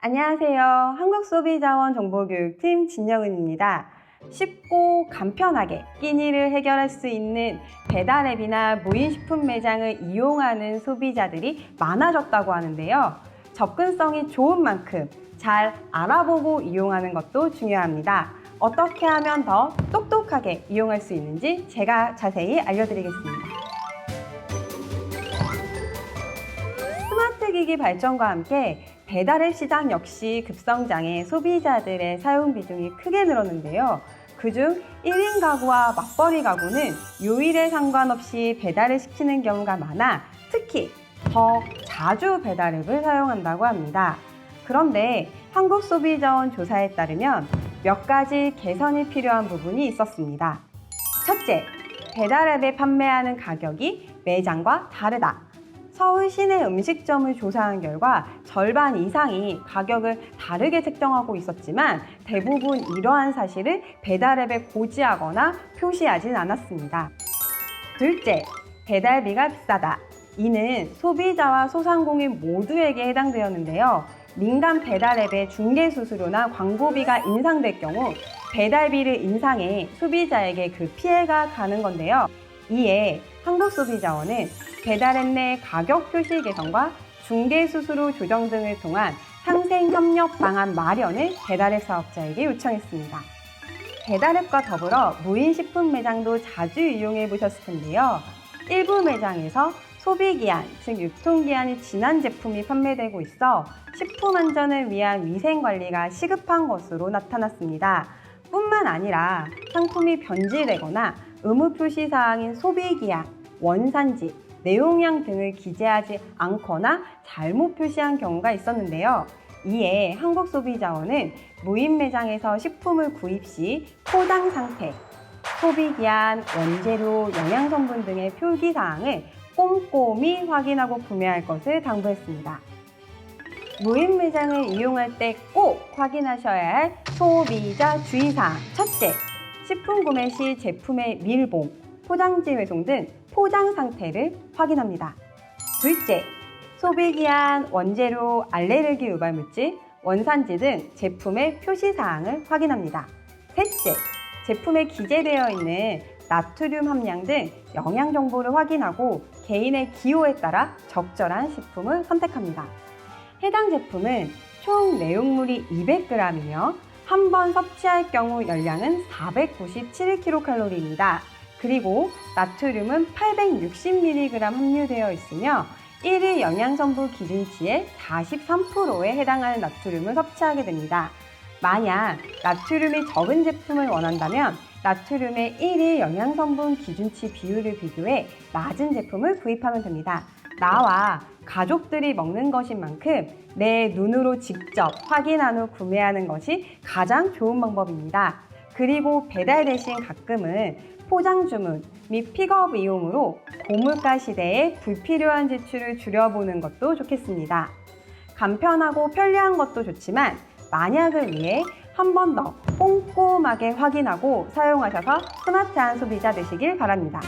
안녕하세요. 한국소비자원 정보교육팀 진영은입니다. 쉽고 간편하게 끼니를 해결할 수 있는 배달앱이나 무인식품 매장을 이용하는 소비자들이 많아졌다고 하는데요. 접근성이 좋은 만큼 잘 알아보고 이용하는 것도 중요합니다. 어떻게 하면 더 똑똑하게 이용할 수 있는지 제가 자세히 알려드리겠습니다. 스마트 기기 발전과 함께 배달앱 시장 역시 급성장해 소비자들의 사용 비중이 크게 늘었는데요. 그중 1인 가구와 맞벌이 가구는 요일에 상관없이 배달을 시키는 경우가 많아 특히 더 자주 배달앱을 사용한다고 합니다. 그런데 한국소비자원 조사에 따르면 몇 가지 개선이 필요한 부분이 있었습니다. 첫째, 배달앱에 판매하는 가격이 매장과 다르다. 서울 시내 음식점을 조사한 결과 절반 이상이 가격을 다르게 책정하고 있었지만 대부분 이러한 사실을 배달앱에 고지하거나 표시하진 않았습니다. 둘째, 배달비가 비싸다. 이는 소비자와 소상공인 모두에게 해당되었는데요. 민간 배달앱의 중개 수수료나 광고비가 인상될 경우 배달비를 인상해 소비자에게 그 피해가 가는 건데요. 이에 한국소비자원은 배달앱 내 가격 표시 개선과 중개 수수료 조정 등을 통한 상생 협력 방안 마련을 배달앱 사업자에게 요청했습니다. 배달앱과 더불어 무인식품 매장도 자주 이용해 보셨을 텐데요. 일부 매장에서 소비기한, 즉 유통기한이 지난 제품이 판매되고 있어 식품 안전을 위한 위생 관리가 시급한 것으로 나타났습니다. 뿐만 아니라 상품이 변질되거나 의무 표시 사항인 소비기한, 원산지, 내용량 등을 기재하지 않거나 잘못 표시한 경우가 있었는데요. 이에 한국소비자원은 무인 매장에서 식품을 구입 시 포장 상태, 소비기한, 원재료, 영양성분 등의 표기 사항을 꼼꼼히 확인하고 구매할 것을 당부했습니다. 무인 매장을 이용할 때 꼭 확인하셔야 할 소비자 주의사항. 첫째, 식품 구매 시 제품의 밀봉, 포장지 외송 등 포장 상태를 확인합니다. 둘째, 소비기한, 원재료, 알레르기 유발 물질, 원산지 등 제품의 표시 사항을 확인합니다. 셋째, 제품에 기재되어 있는 나트륨 함량 등 영양 정보를 확인하고 개인의 기호에 따라 적절한 식품을 선택합니다. 해당 제품은 총 내용물이 200g이며 한 번 섭취할 경우 열량은 497kcal입니다. 그리고 나트륨은 860mg 함유되어 있으며 1일 영양성분 기준치의 43%에 해당하는 나트륨을 섭취하게 됩니다. 만약 나트륨이 적은 제품을 원한다면 나트륨의 1일 영양성분 기준치 비율을 비교해 낮은 제품을 구입하면 됩니다. 나와 가족들이 먹는 것인 만큼 내 눈으로 직접 확인한 후 구매하는 것이 가장 좋은 방법입니다. 그리고 배달 대신 가끔은 포장 주문 및 픽업 이용으로 고물가 시대에 불필요한 지출을 줄여보는 것도 좋겠습니다. 간편하고 편리한 것도 좋지만 만약을 위해 한 번 더 꼼꼼하게 확인하고 사용하셔서 스마트한 소비자 되시길 바랍니다.